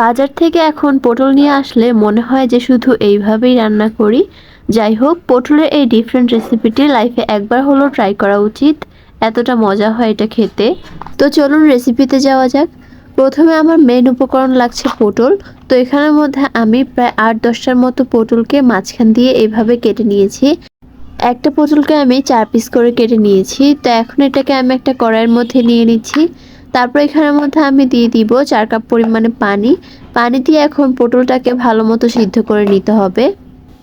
বাজার থেকে এখন পটল নিয়ে আসলে মনে হয় যে শুধু এইভাবেই রান্না করি। যাই হোক, পটলের এই ডিফারেন্ট রেসিপিটি লাইফে একবার হলেও ট্রাই করা উচিত। এতটা মজা হয় এটা খেতে। তো চলুন রেসিপিতে যাওয়া যাক। প্রথমে আমার মেন উপকরণ লাগছে পটল। তো এখানের মধ্যে আমি প্রায় আট দশটার মতো পটলকে মাঝখান দিয়ে এইভাবে কেটে নিয়েছি। একটা পটলকে আমি চার পিস করে কেটে নিয়েছি। তো এখন এটাকে আমি একটা কড়াইয়ের মধ্যে নিয়ে নিচ্ছি। তারপর এখানের মধ্যে আমি দিয়ে দিব চার কাপ পরিমাণে পানি। পানি দিয়ে এখন পটলটাকে ভালো মতো সিদ্ধ করে নিতে হবে।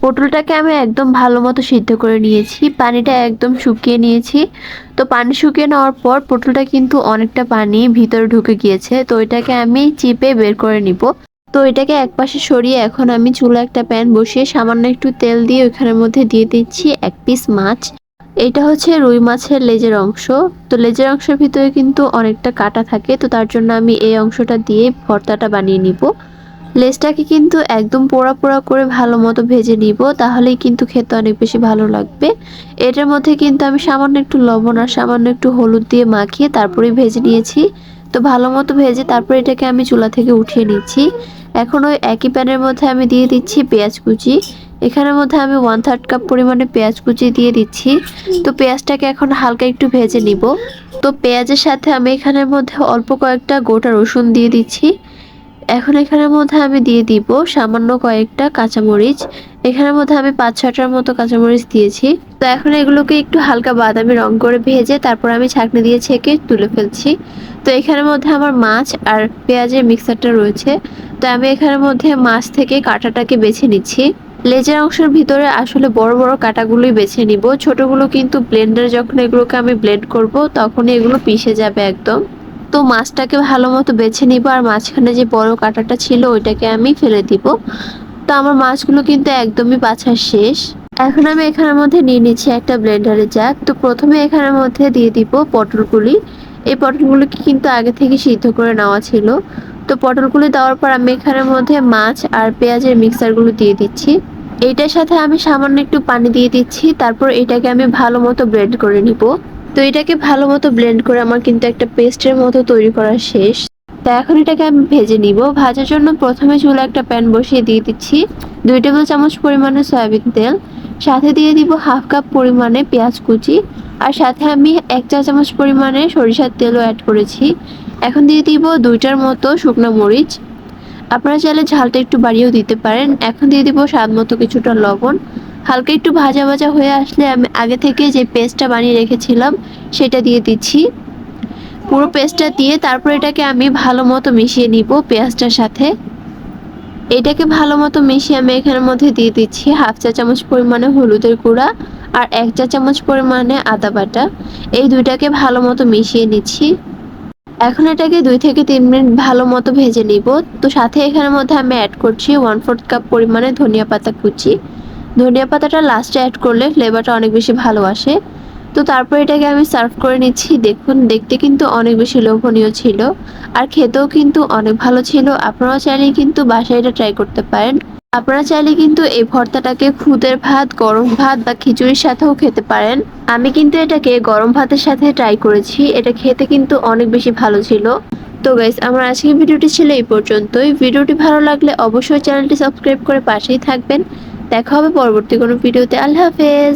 পটলটাকে আমি একদম ভালো মতো সিদ্ধ করে নিয়েছি। পানিটা একদম শুকিয়ে নিয়েছি। তো পানি শুকিয়ে নেওয়ার পর পটলটা কিন্তু অনেকটা পানি ভিতরে ঢুকে গিয়েছে। তো এটাকে আমি চিপে বের করে নিব। তো এটাকে একপাশে সরিয়ে এখন আমি চুলা একটা প্যান বসিয়ে সামান্য একটু তেল দিয়ে ওখানের মধ্যে দিয়ে দিচ্ছি এক পিস মাছ। এটা হচ্ছে রুই মাছের লেজের অংশ। তো লেজের অংশের ভিতরে কিন্তু অনেকটা কাটা থাকে, তো তার জন্য আমি এই অংশটা দিয়ে ভর্তাটা বানিয়ে নিব। লেজটাকে কিন্তু একদম পোড়া পোড়া করে ভালো মতো ভেজে নিব, তাহলেই কিন্তু খেতে অনেক বেশি ভালো লাগবে। এটার মধ্যে কিন্তু আমি সামান্য একটু লবণ আর সামান্য একটু হলুদ দিয়ে মাখিয়ে তারপরেই ভেজে নিয়েছি। তো ভালো মতো ভেজে তারপর এটাকে আমি চুলা থেকে উঠিয়ে নিচ্ছি। এখন ওই একই প্যানের মধ্যে আমি দিয়ে দিচ্ছি পেঁয়াজ কুচি। এখানের মধ্যে আমি ওয়ান থার্ড কাপ পরিমাণে পেঁয়াজ কুচি দিয়ে দিচ্ছি। তো পেঁয়াজটাকে এখন হালকা একটু ভেজে নিব। তো পেঁয়াজের সাথে আমি এখানের মধ্যে অল্প কয়েকটা গোটা রসুন দিয়ে দিচ্ছি। এখন এখানের মধ্যে আমি দিয়ে দিব সামান্য কয়েকটা কাঁচামরিচ। এখানের মধ্যে আমি পাঁচ ছটার মতো কাঁচামরিচ দিয়েছি। তো এখন এগুলোকে একটু হালকা বাদামি রং করে ভেজে তারপর আমি ছাঁকনি দিয়ে ছেঁকে তুলে ফেলছি। তো এখানের মধ্যে আমার মাছ আর পেঁয়াজের মিক্সারটা রয়েছে। তো আমি এখানের মধ্যে মাছ থেকে কাঁটাটাকে বেছে নিচ্ছি। লেজের অংশের ভিতরে আসলে বড় বড় কাটাগুলোই বেছে নিব। ছোটগুলো কিন্তু ব্লেন্ডারে যখন এগুলোকে আমি ব্লেন্ড করব, তখনই এগুলো পিষে যাবে একদম। তো মাছটাকে ভালো মতো বেছে নিব আর মাঝখানে যে বড় কাঁটাটা ছিল ওইটাকে আমি ফেলে দিব। তো আমার মাছগুলো কিন্তু একদমই বাছা শেষ। এখন আমি এখানের মধ্যে নিয়ে নিচ্ছি একটা ব্লেন্ডারে জার তো প্রথমে এখানের মধ্যে দিয়ে দিব পটলগুলি। এই পটলগুলোকে কিন্তু আগে থেকে সিদ্ধ করে নেওয়া ছিল। তো পটলগুলি দেওয়ার পর আমি এখানের মধ্যে মাছ আর পেঁয়াজের মিক্সারগুলো দিয়ে দিচ্ছি। এইটার সাথে আমি সামান্য একটু পানি দিয়ে দিচ্ছি, তারপর এটাকে আমি ভালো মতো ব্লেন্ড করে নিব। তো এটাকে ভালো মতো ব্লেন্ড করে আমার কিন্তু একটা পেস্টের মতো তৈরি করা শেষ। তো এখন এটাকে আমি ভেজে নিব। ভাজার জন্য প্রথমে চুলা একটা প্যান বসিয়ে দিয়ে দিচ্ছি। দুই টেবিল চামচ পরিমাণে সয়াবিন তেল, সাথে দিয়ে দিব হাফ কাপ পরিমাণে পেঁয়াজ কুচি, আর সাথে আমি এক চা চামচ পরিমাণে সরিষার তেলও অ্যাড করেছি। এখন দিয়ে দিব দুইটার মতো শুকনো মরিচ। আপনারা চাইলে ঝালটা একটু বাড়িয়েও দিতে পারেন। এখন দিয়ে দিব স্বাদ মতো কিছুটা লবণ। হালকা একটু ভাজা ভাজা হয়ে আসলে আমি আগে থেকে যে পেস্টটা বানিয়ে রেখেছিলাম, সেটা দিয়ে দিচ্ছি। পুরো পেস্টটা দিয়ে তারপর এটাকে আমি ভালো মতো মিশিয়ে নিব পেঁয়াজটার সাথে। এটাকে ভালো মতো মিশিয়ে আমি এখানের মধ্যে দিয়ে দিচ্ছি হাফ চা চামচ পরিমাণে হলুদের গুঁড়া আর এক চা চামচ পরিমাণে আদা বাটা। এই দুইটাকে ভালো মতো মিশিয়ে নিচ্ছি। এখন এটাকে দুই থেকে তিন মিনিট ভালো মতো ভেজে নিব। তো সাথে এখানের মধ্যে আমি অ্যাড করছি ওয়ান ফোর্থ কাপ পরিমাণে ধনিয়া পাতা কুচি। ধনিয়া পাতাটা লাস্টে অ্যাড করলে ফ্লেভারটা অনেক বেশি ভালো আসে। তো তারপর এটাকে আমি সার্ভ করে নিচ্ছি। দেখুন, দেখতে কিন্তু অনেক বেশি লোভনীয় ছিল আর খেতেও কিন্তু অনেক ভালো ছিল। আপনারা চাইলে কিন্তু বাসায় এটা ট্রাই করতে পারেন। আপনারা চাইলে কিন্তু এই ভর্তাটাকে খুদের ভাত, গরম ভাত বা খিচুড়ির সাথেও খেতে পারেন। আমি কিন্তু এটাকে গরম ভাতের সাথে ট্রাই করেছি। এটা খেতে কিন্তু অনেক বেশি ভালো ছিল। তো গাইস আমার আজকের ভিডিওটি ছিল এই পর্যন্তই। ভিডিওটি ভালো লাগলে অবশ্যই চ্যানেলটি সাবস্ক্রাইব করে পাশেই থাকবেন। দেখা হবে পরবর্তী কোনো ভিডিওতে। আল্লাহ হাফেজ।